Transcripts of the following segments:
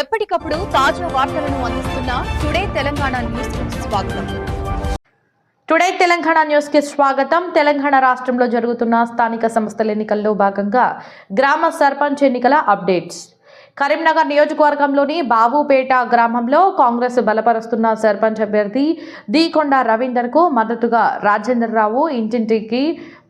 ఎప్పటికప్పుడు తాజా వార్తలను అందిస్తున్న టుడే తెలంగాణ న్యూస్ స్వాగతం. టుడే తెలంగాణ న్యూస్కి స్వాగతం. తెలంగాణ రాష్ట్రంలో జరుగుతున్న స్థానిక సంస్థల ఎన్నికల్లో భాగంగా గ్రామ సర్పంచ్ ఎన్నికల అప్డేట్స్. కరీంనగర్ నియోజకవర్గంలోని బాబుపేట గ్రామంలో కాంగ్రెస్ బలపరుస్తున్న సర్పంచ్ అభ్యర్థి దీకొండ రవీందర్కు మద్దతుగా రాజేందర్ రావు ఇంటింటికి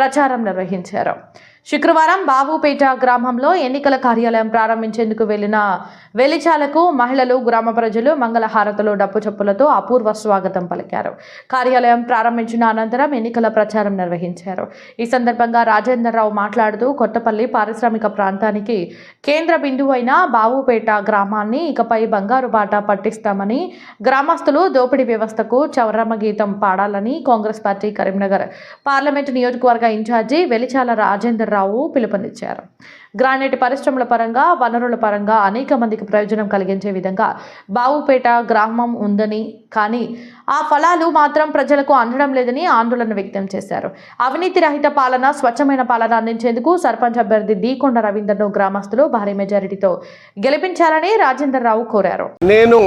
ప్రచారం నిర్వహించారు. శుక్రవారం బాబుపేట గ్రామంలో ఎన్నికల కార్యాలయం ప్రారంభించేందుకు వెళ్ళిన వెలిచాలకు మహిళలు గ్రామ ప్రజలు మంగళహారతులు డప్పు చప్పులతో అపూర్వ స్వాగతం పలికారు. కార్యాలయం ప్రారంభించిన అనంతరం ఎన్నికల ప్రచారం నిర్వహించారు. ఈ సందర్భంగా రాజేంద్రరావు మాట్లాడుతూ కొత్తపల్లి పారిశ్రామిక ప్రాంతానికి కేంద్ర బిందువు అయిన బాబుపేట గ్రామాన్ని ఇకపై బంగారు బాట పట్టిస్తామని గ్రామస్తులు దోపిడీ వ్యవస్థకు చౌరమ్మ గీతం పాడాలని కాంగ్రెస్ పార్టీ కరీంనగర్ పార్లమెంటు నియోజకవర్గ ఇన్ఛార్జి వెలిచాల రాజేందర్ రావు పిలుపునిచ్చారు. గ్రానైట్ పరిశ్రమల పరంగా వనరుల పరంగా అనేక మందికి ప్రయోజనం కలిగించే విధంగా బావుపేట గ్రామం ఉందని కానీ ఆ ఫలాలు మాత్రం ప్రజలకు అందడం లేదని ఆందోళన వ్యక్తం చేశారు. అవినీతి రహిత పాలన స్వచ్ఛమైన పాలన అందించేందుకు సర్పంచ్ అభ్యర్థి దీకొండ రవీందర్ను గ్రామస్తులు భారీ మెజారిటీతో గెలిపించాలని రాజేందర్ రావు కోరారు. నేను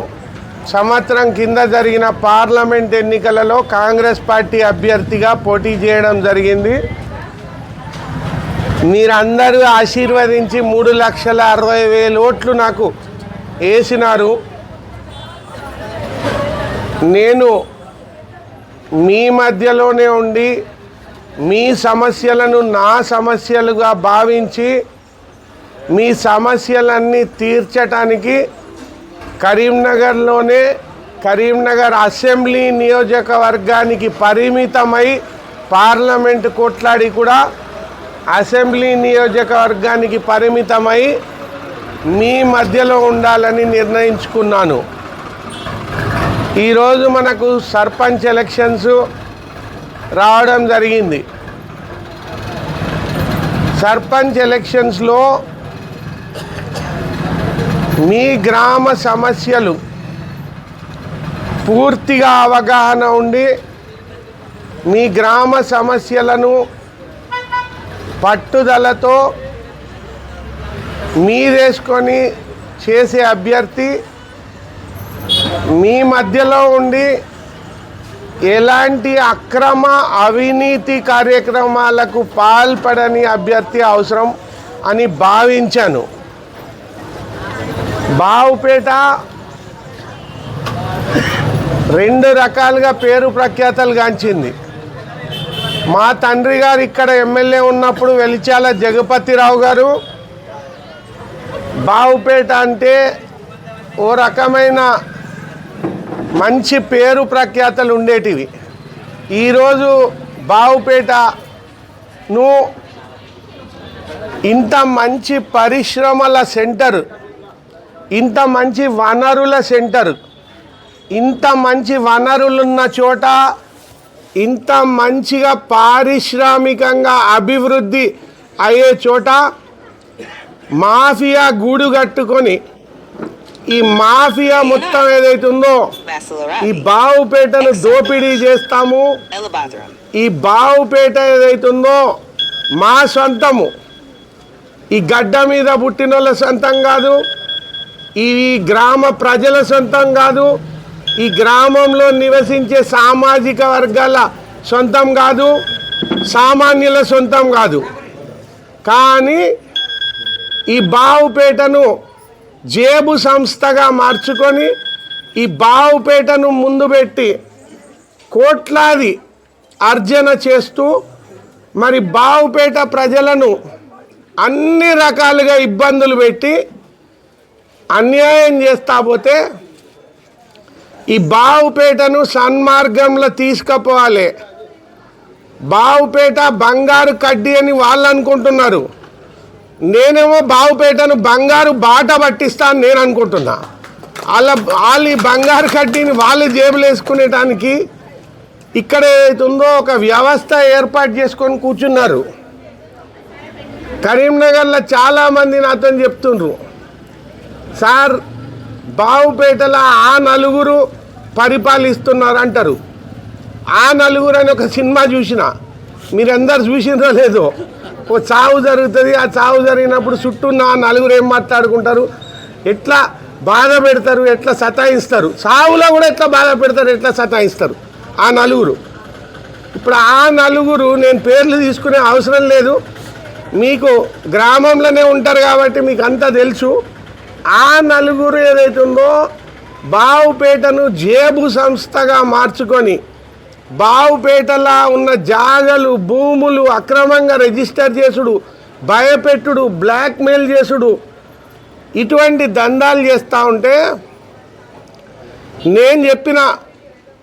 సంవత్సరం కింద జరిగిన పార్లమెంట్ ఎన్నికలలో కాంగ్రెస్ పార్టీ అభ్యర్థిగా పోటీ చేయడం జరిగింది. మీరందరూ ఆశీర్వదించి మూడు లక్షల అరవై వేల ఓట్లు నాకు వేసినారు. నేను మీ మధ్యలోనే ఉండి మీ సమస్యలను నా సమస్యలుగా భావించి మీ సమస్యలన్నీ తీర్చటానికి కరీంనగర్లోనే కరీంనగర్ అసెంబ్లీ నియోజకవర్గానికి పరిమితమై పార్లమెంట్ కొట్లాడి కూడా అసెంబ్లీ నియోజకవర్గానికి పరిమితమై మీ మధ్యలో ఉండాలని నిర్ణయించుకున్నాను. ఈరోజు మనకు సర్పంచ్ ఎలక్షన్స్ రావడం జరిగింది. సర్పంచ్ ఎలక్షన్స్లో మీ గ్రామ సమస్యలు పూర్తిగా అవగాహన ఉండి మీ గ్రామ సమస్యలను పట్టుదలతో మీదేసుకొని చేసే అభ్యర్థి మీ మధ్యలో ఉండి ఎలాంటి అక్రమ అవినీతి కార్యక్రమాలకు పాల్పడని అభ్యర్థి అవసరం అని భావించాను. బావుపేట రెండు రకాలుగా పేరు ప్రఖ్యాతలు గాంచింది. మా తండ్రి గారు ఇక్కడ ఎమ్మెల్యే ఉన్నప్పుడు వెలిచాల జగపతిరావు గారు. బావుపేట అంటే ఓ రకమైన మంచి పేరు ప్రఖ్యాతలు ఉండేటివి. ఈరోజు బావుపేటను ఇంత మంచి పరిశ్రమల సెంటర్ ఇంత మంచి వనరుల సెంటర్ ఇంత మంచి వనరులున్న చోట ఇంత మంచిగా పారిశ్రామికంగా అభివృద్ధి అయ్యే చోట మాఫియా గూడు కట్టుకొని ఈ మాఫియా మొత్తం ఏదైతుందో ఈ బావుపేటను దోపిడీ చేస్తాము. ఈ బావుపేట ఏదైతుందో మా సొంతము. ఈ గడ్డ మీద పుట్టిన వాళ్ళ సొంతం కాదు. ఈ గ్రామ ప్రజల సొంతం కాదు. ఈ గ్రామంలో నివసించే సామాజిక వర్గాల సొంతం కాదు సామాన్యుల సొంతం కాదు. కానీ ఈ బావుపేటను జేబు సంస్థగా మార్చుకొని ఈ బావుపేటను ముందు పెట్టి కోట్లాది అర్జన చేస్తూ మరి బావుపేట ప్రజలను అన్ని రకాలుగా ఇబ్బందులు పెట్టి అన్యాయం చేస్తా పోతే ఈ బావుపేటను సన్మార్గంలో తీసుకుపోవాలి. బావుపేట బంగారు కడ్డీ అని వాళ్ళు అనుకుంటున్నారు. నేనేమో బావుపేటను బంగారు బాట పట్టిస్తాను నేను అనుకుంటున్నా. వాళ్ళ వాళ్ళు ఈ బంగారు కడ్డీని వాళ్ళు జేబులు వేసుకునేటానికి ఇక్కడ ఏదైతుందో ఒక వ్యవస్థ ఏర్పాటు చేసుకొని కూర్చున్నారు. కరీంనగర్లో చాలామంది నాతో చెప్తుండ్రు. సార్ బావుపేటలో ఆ నలుగురు పరిపాలిస్తున్నారు అంటారు ఆ నలుగురు అని ఒక సినిమా చూసిన మీరందరు చూసినరో లేదో ఓ చావు జరుగుతుంది. ఆ చావు జరిగినప్పుడు చుట్టూ నా నలుగురు ఏం మాట్లాడుకుంటారు? ఎట్లా బాధ పెడతారు? ఎట్లా సతాయిస్తారు? సావులో కూడా ఎట్లా బాధ పెడతారు? ఎట్లా సతాయిస్తారు? ఆ నలుగురు. ఇప్పుడు ఆ నలుగురు నేను పేర్లు తీసుకునే అవసరం లేదు. మీకు గ్రామంలోనే ఉంటారు కాబట్టి మీకు అంతా తెలుసు. ఆ నలుగురు ఏదైతే ఉందో బావుపేటను జేబు సంస్థగా మార్చుకొని బావుపేటలా ఉన్న జాగలు భూములు అక్రమంగా రిజిస్టర్ చేసుడు భయపెట్టుడు బ్లాక్మెయిల్ చేసుడు ఇటువంటి దందాలు చేస్తూ ఉంటే నేను చెప్పిన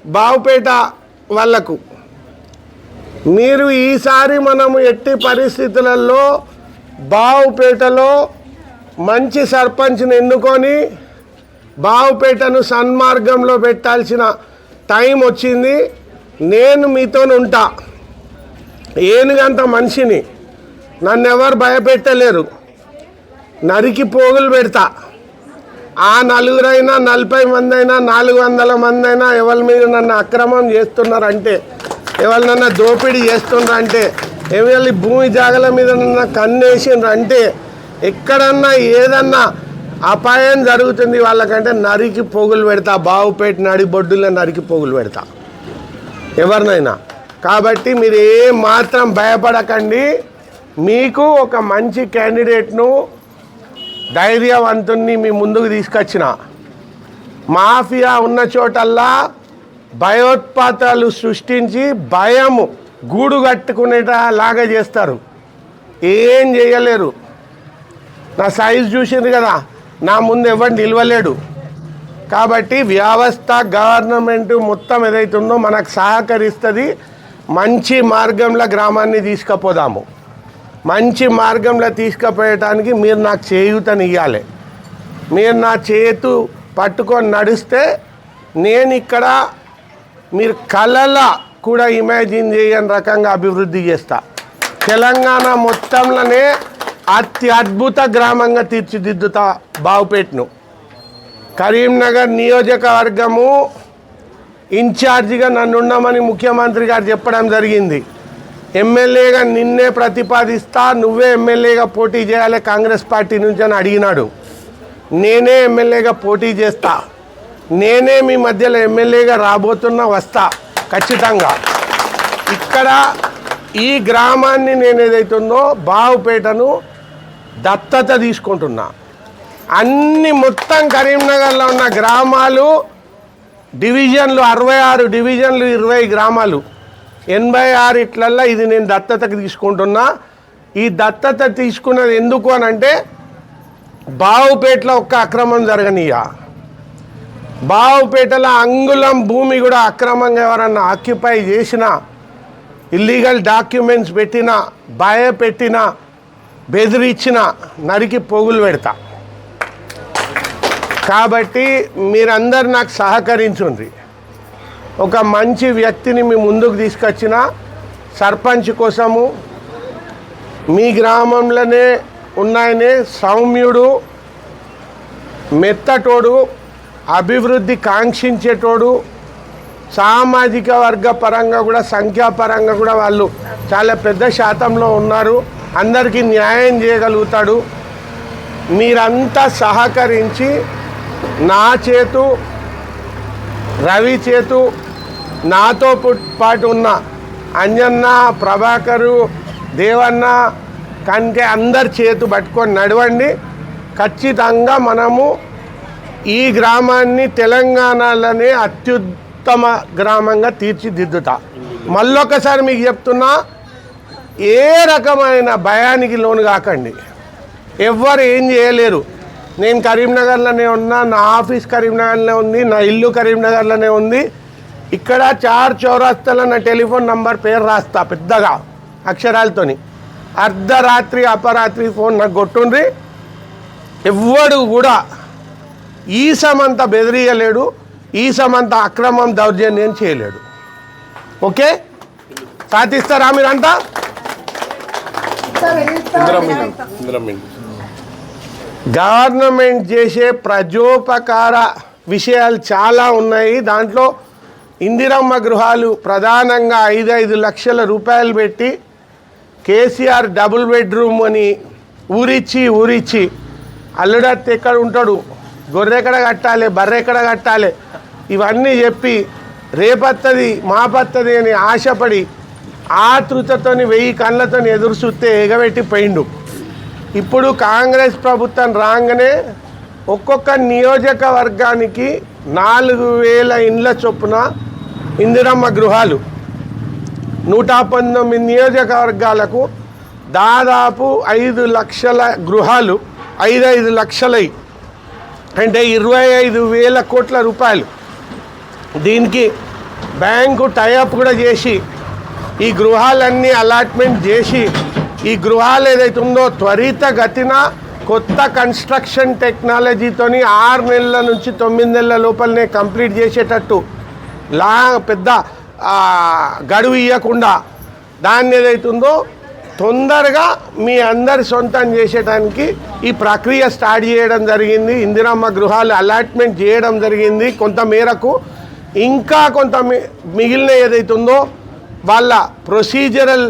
బావుపేట వాళ్ళకు మీరు ఈసారి మనము ఎట్టి పరిస్థితులలో బావుపేటలో మంచి సర్పంచ్ని ఎన్నుకొని బావుపేటను సన్మార్గంలో పెట్టాల్సిన టైం వచ్చింది. నేను మీతో ఉంటా. ఏనుగంత మనిషిని నన్ను ఎవరు భయపెట్టలేరు. నరికి పోగులు పెడతా. ఆ నలుగురైనా నలభై మంది అయినా నాలుగు వందల మంది అయినా ఎవరి మీద నన్ను అక్రమం చేస్తున్నారంటే ఎవరినన్నా దోపిడీ చేస్తున్నారంటే ఎవరి భూమి జాగల మీద నన్ను కన్నేసిండ్రంటే ఎక్కడన్నా ఏదన్నా అపాయం జరుగుతుంది వాళ్ళకంటే నరికి పోగులు పెడతా బావుపేట నడి బొడ్డులో నరికి పోగులు పెడతా. ఎవరినైనా. కాబట్టి మీరు ఏ మాత్రం భయపడకండి. మీకు ఒక మంచి క్యాండిడేట్ను ధైర్యవంతుణ్ణి మీ ముందుకు తీసుకొచ్చిన. మాఫియా ఉన్న చోటల్లా భయోత్పాతాలు సృష్టించి భయము గూడు కట్టుకునేట లాగా చేస్తారు. ఏం చేయలేరు. నా సైజ్ చూసింది కదా నా ముందు ఎవరు నిలవలేడు. కాబట్టి వ్యవస్థ గవర్నమెంట్ మొత్తం ఏదైతుందో మనకు సహకరిస్తుంది. మంచి మార్గంలో గ్రామాన్ని తీసుకుపోదాము. మంచి మార్గంలో తీసుకుపోయటానికి మీరు నాకు చేయూతని ఇవ్వాలి మీరు నా చేతు పట్టుకొని నడిస్తే నేను ఇక్కడ మీరు కళల కూడా ఇమాజిన్ చేయని రకంగా అభివృద్ధి చేస్తా. తెలంగాణ మొత్తంలోనే అతి అద్భుత గ్రామంగా తీర్చిదిద్దుతా బావుపేటను. కరీంనగర్ నియోజకవర్గము ఇన్ఛార్జిగా నన్ను ఉండమని ముఖ్యమంత్రి గారు చెప్పడం జరిగింది. ఎమ్మెల్యేగా నిన్నే ప్రతిపాదిస్తా నువ్వే ఎమ్మెల్యేగా పోటీ చేయాలి కాంగ్రెస్ పార్టీ నుంచి అని అడిగినాడు. నేనే ఎమ్మెల్యేగా పోటీ చేస్తా. నేనే మీ మధ్యలో ఎమ్మెల్యేగా రాబోతున్నా వస్తా ఖచ్చితంగా. ఇక్కడ ఈ గ్రామాన్ని నేను ఏదైతుందో బావుపేటను దత్తత తీసుకుంటున్నా. అన్ని మొత్తం కరీంనగర్లో ఉన్న గ్రామాలు డివిజన్లు అరవై ఆరు డివిజన్లు ఇరవై గ్రామాలు. ఎనభై ఆరు ఇట్లల్లా ఇది నేను దత్తతకి తీసుకుంటున్నా. ఈ దత్తత తీసుకున్నది ఎందుకు అని అంటే బావుపేటలో ఒక్క అక్రమం జరగనియా. బావుపేటలో అంగుళం భూమి కూడా అక్రమంగా ఎవరన్నా ఆక్యుపై చేసిన ఇల్లీగల్ డాక్యుమెంట్స్ పెట్టిన భయపెట్టినా బెదిరించిన నరికి పోగులు పెడతా. కాబట్టి మీరందరు నాకు సహకరించుండ్రి. ఒక మంచి వ్యక్తిని మీ ముందుకు తీసుకొచ్చిన సర్పంచ్ కోసము మీ గ్రామంలోనే ఉన్నాయనే సౌమ్యుడు మెత్తటోడు అభివృద్ధి కాంక్షించేటోడు సామాజిక వర్గ పరంగా కూడా సంఖ్యాపరంగా కూడా వాళ్ళు చాలా పెద్ద శాతంలో ఉన్నారు. అందరికీ న్యాయం చేయగలుగుతాడు. మీరంతా సహకరించి నా చేతు రవి చేతు నాతో పాటు ఉన్న అంజన్న ప్రభాకరు దేవన్న కంటే అందరి చేతు పట్టుకొని నడవండి. ఖచ్చితంగా మనము ఈ గ్రామాన్ని తెలంగాణలోనే అత్యుత్తమ గ్రామంగా తీర్చిదిద్దుతా. మళ్ళొకసారి మీకు చెప్తున్నా ఏ రకమైన భయానికి లోను కాకండి. ఎవ్వరు ఏం చేయలేరు. నేను కరీంనగర్లోనే ఉన్నా నా ఆఫీస్ కరీంనగర్లో ఉంది నా ఇల్లు కరీంనగర్లోనే ఉంది. ఇక్కడ చార్ చౌరస్తలో నా టెలిఫోన్ నంబర్ పేరు రాస్తా పెద్దగా అక్షరాలతోని. అర్ధరాత్రి అపరాత్రి ఫోన్ నాకు కొట్టుండ్రి. ఎవ్వడు కూడా ఈ సమంత బెదిరియలేడు ఈ సమంత అక్రమం దౌర్జన్యం చేయలేడు. ఓకే? సాధిస్తారా మీరంతా? గవర్నమెంట్ చేసే ప్రజోపకార విషయాలు చాలా ఉన్నాయి. దాంట్లో ఇందిరమ్మ గృహాలు ప్రధానంగా ఐదు ఐదు లక్షల రూపాయలు పెట్టి కేసీఆర్ డబుల్ బెడ్రూమ్ అని ఊరిచ్చి ఊరిచ్చి అల్లుడత్ ఎక్కడ ఉంటాడు? గొర్రెక్కడ కట్టాలి? బర్రెక్కడ కట్టాలి? ఇవన్నీ చెప్పి రేపత్తది మాపత్తది అని ఆశపడి ఆతృతతోని వెయ్యి కళ్ళతోని ఎదురు చూస్తే ఎగబెట్టి పోయిండు. ఇప్పుడు కాంగ్రెస్ ప్రభుత్వం రాగానే ఒక్కొక్క నియోజకవర్గానికి నాలుగు వేల ఇండ్ల చొప్పున ఇందిరమ్మ గృహాలు. నూట పంతొమ్మిది నియోజకవర్గాలకు దాదాపు ఐదు లక్షల గృహాలు ఐదు ఐదు లక్షలై అంటే ఇరవై ఐదు వేల కోట్ల రూపాయలు. దీనికి బ్యాంకు టైఅప్ కూడా చేసి ఈ గృహాలన్నీ అలాట్మెంట్ చేసి ఈ గృహాలు ఏదైతే ఉందో త్వరితగతిన కొత్త కన్స్ట్రక్షన్ టెక్నాలజీతోని ఆరు నెలల నుంచి తొమ్మిది నెలల లోపలనే కంప్లీట్ చేసేటట్టు. లా పెద్ద గడువు ఇవ్వకుండా దాన్ని ఏదైతుందో తొందరగా మీ అందరి సొంతం చేసేటానికి ఈ ప్రక్రియ స్టార్ట్ చేయడం జరిగింది. ఇందిరమ్మ గృహాలు అలాట్మెంట్ చేయడం జరిగింది. కొంత మేరకు ఇంకా కొంత మి- మిగిలిన ఏదైతుందో వాళ్ళ ప్రొసీజరల్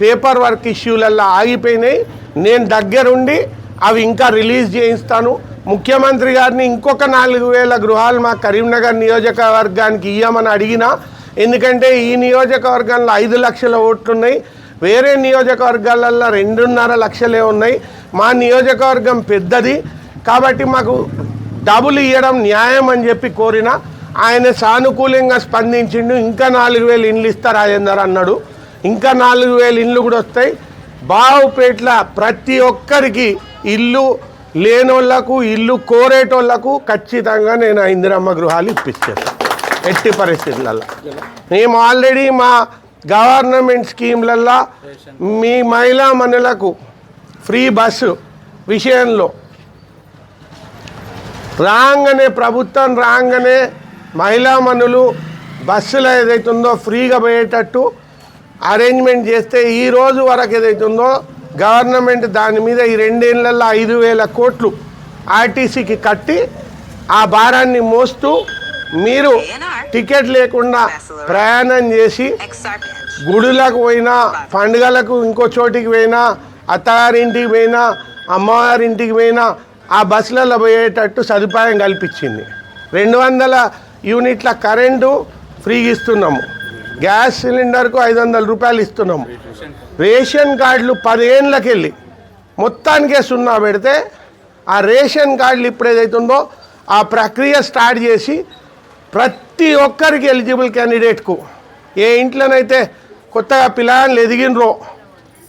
పేపర్ వర్క్ ఇష్యూలల్లో ఆగిపోయినాయి. నేను దగ్గరుండి అవి ఇంకా రిలీజ్ చేయిస్తాను. ముఖ్యమంత్రి గారిని ఇంకొక నాలుగు వేల గృహాలు మా కరీంనగర్ నియోజకవర్గానికి ఇవ్వమని అడిగినా ఎందుకంటే ఈ నియోజకవర్గంలో ఐదు లక్షల ఓట్లున్నాయి. వేరే నియోజకవర్గాలలో రెండున్నర లక్షలే ఉన్నాయి. మా నియోజకవర్గం పెద్దది. కాబట్టి మాకు డబ్బులు ఇవ్వడం న్యాయం అని చెప్పి కోరిన ఆయన సానుకూలంగా స్పందించిండు. ఇంకా నాలుగు వేలు ఇండ్లు ఇస్తా రాజేందర్ అన్నాడు. ఇంకా నాలుగు వేలు ఇండ్లు కూడా వస్తాయి. బావుపేట్ల ప్రతి ఒక్కరికి ఇల్లు లేనోళ్ళకు ఇల్లు కోరేటోళ్ళకు ఖచ్చితంగా నేను ఇందిరమ్మ గృహాలు ఇప్పించాను ఎట్టి పరిస్థితులలో మేము ఆల్రెడీ మా గవర్నమెంట్ స్కీమ్లల్లో మీ మహిళా మనులకు ఫ్రీ బస్సు విషయంలో రాగానే ప్రభుత్వం రాగానే మహిళా మనులు బస్సులో ఏదైతుందో ఫ్రీగా పోయేటట్టు అరేంజ్మెంట్ చేస్తే ఈ రోజు వరకు ఏదైతుందో గవర్నమెంట్ దాని మీద ఈ రెండేళ్ళలో ఐదు వేల కోట్లు ఆర్టీసీకి కట్టి ఆ భారాన్ని మోస్తూ మీరు టికెట్ లేకుండా ప్రయాణం చేసి గుడులకు పోయినా పండుగలకు ఇంకో చోటికి పోయినా అత్తగారింటికి పోయినా అమ్మవారింటికి పోయినా ఆ బస్సులలో పోయేటట్టు సదుపాయం కల్పించింది. రెండు వందల యూనిట్ల కరెంటు ఫ్రీగా ఇస్తున్నాము. గ్యాస్ సిలిండర్కు ఐదు వందల రూపాయలు ఇస్తున్నాము. రేషన్ కార్డులు పదేళ్ళకి వెళ్ళి మొత్తానికే సున్నా పెడితే ఆ రేషన్ కార్డులు ఇప్పుడు ఏదైతుందో ఆ ప్రక్రియ స్టార్ట్ చేసి ప్రతి ఒక్కరికి ఎలిజిబుల్ క్యాండిడేట్కు ఏ ఇంట్లోనైతే కొత్తగా పిల్లలు ఎదిగినరో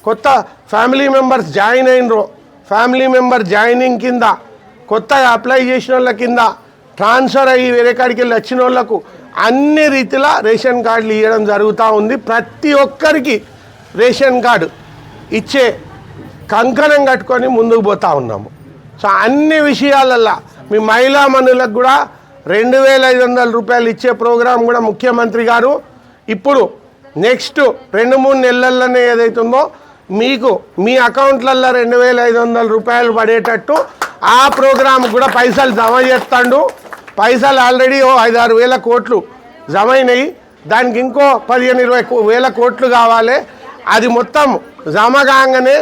కొత్త ఫ్యామిలీ మెంబర్స్ జాయిన్ అయినరో ఫ్యామిలీ మెంబర్ జాయినింగ్ కింద కొత్తగా అప్లై చేసిన వాళ్ళ కింద ట్రాన్స్ఫర్ అయ్యి వేరే కాడికి వెళ్ళి వచ్చిన వాళ్ళకు అన్ని రీతిలో రేషన్ కార్డులు ఇవ్వడం జరుగుతూ ఉంది. ప్రతి ఒక్కరికి రేషన్ కార్డు ఇచ్చే కంకణం కట్టుకొని ముందుకు పోతూ ఉన్నాము. సో అన్ని విషయాలల్లో మీ మహిళా మనులకు కూడా రెండు వేల ఐదు వందల రూపాయలు ఇచ్చే ప్రోగ్రాం కూడా ముఖ్యమంత్రి గారు ఇప్పుడు నెక్స్ట్ రెండు మూడు నెలల్లోనే ఏదైతుందో మీకు మీ అకౌంట్లల్లో రెండు వేల ఐదు వందల రూపాయలు పడేటట్టు ఆ ప్రోగ్రాం కూడా పైసలు జమ చేస్తాడు. పైసలు ఆల్రెడీ ఓ ఐదారు వేల కోట్లు జమ అయినాయి దానికి ఇంకో పదిహేను ఇరవై వేల కోట్లు కావాలి. అది మొత్తం జమ కాగానే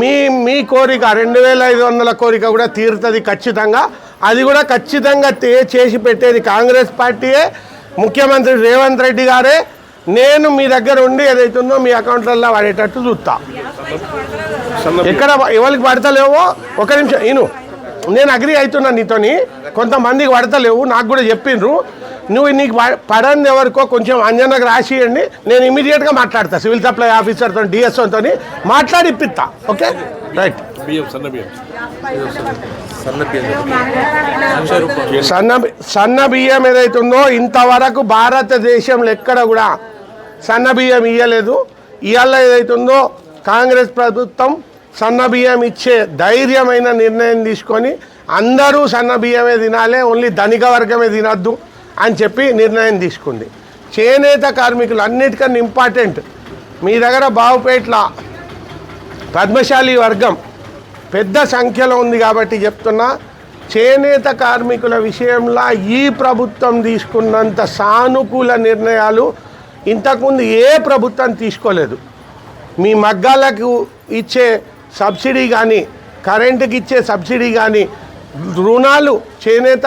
మీ మీ కోరిక రెండు వేల ఐదు వందల కోరిక కూడా తీరుతుంది ఖచ్చితంగా. అది కూడా ఖచ్చితంగా చేసి పెట్టేది కాంగ్రెస్ పార్టీయే. ముఖ్యమంత్రి రేవంత్ రెడ్డి గారే. నేను మీ దగ్గర ఉండి ఏదైతుందో మీ అకౌంట్లలో పడేటట్టు చూస్తా ఎక్కడ ఎవరికి పడతలేవో? ఒక నిమిషం ఈను నేను అగ్రి అవుతున్నా నీతోని. కొంతమందికి పడతలేవు నాకు కూడా చెప్పిండ్రు నువ్వు నీకు ప- పడంది ఎవరికో కొంచెం అంజనకు రాసియండి నేను ఇమీడియట్గా మాట్లాడతా సివిల్ సప్లై ఆఫీసర్తో డిఎస్ఓతో మాట్లాడి ఇప్పిస్తా ఓకే? రైట్ బియ్యం సన్న సన్న బియ్యం. బియ్యం ఏదైతుందో ఇంతవరకు భారతదేశంలో ఎక్కడ కూడా సన్న బియ్యం ఇవ్వలేదు ఇవాళ ఏదైతుందో కాంగ్రెస్ ప్రభుత్వం సన్న బియ్యం ఇచ్చే ధైర్యమైన నిర్ణయం తీసుకొని అందరూ సన్న బియ్యమే తినాలి ఓన్లీ ధనిక వర్గమే తినద్దు అని చెప్పి నిర్ణయం తీసుకుంది. చేనేత కార్మికులు అన్నిటికన్నా ఇంపార్టెంట్. మీ దగ్గర బావుపేట్ల పద్మశాలి వర్గం పెద్ద సంఖ్యలో ఉంది కాబట్టి చెప్తున్నా చేనేత కార్మికుల విషయంలో ఈ ప్రభుత్వం తీసుకున్నంత సానుకూల నిర్ణయాలు ఇంతకుముందు ఏ ప్రభుత్వం తీసుకోలేదు. మీ మగ్గాలకు ఇచ్చే సబ్సిడీ కానీ కరెంటుకి ఇచ్చే సబ్సిడీ కానీ రుణాలు చేనేత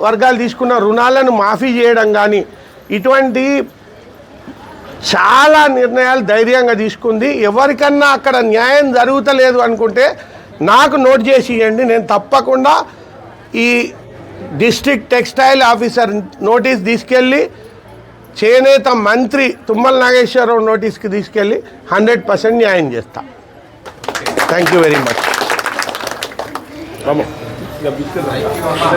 వర్గాలు తీసుకున్న రుణాలను మాఫీ చేయడం కానీ ఇటువంటి చాలా నిర్ణయాలు ధైర్యంగా తీసుకుంది. ఎవరికన్నా అక్కడ న్యాయం జరుగుతలేదు అనుకుంటే నాకు నోట్ చేసి ఇవ్వండి నేను తప్పకుండా ఈ డిస్ట్రిక్ట్ టెక్స్టైల్ ఆఫీసర్ నోటీస్ తీసుకెళ్ళి చేనేత మంత్రి తుమ్మల నాగేశ్వరరావు నోటీస్కి తీసుకెళ్ళి హండ్రెడ్ పర్సెంట్ న్యాయం చేస్తాను thank you very much Vamos.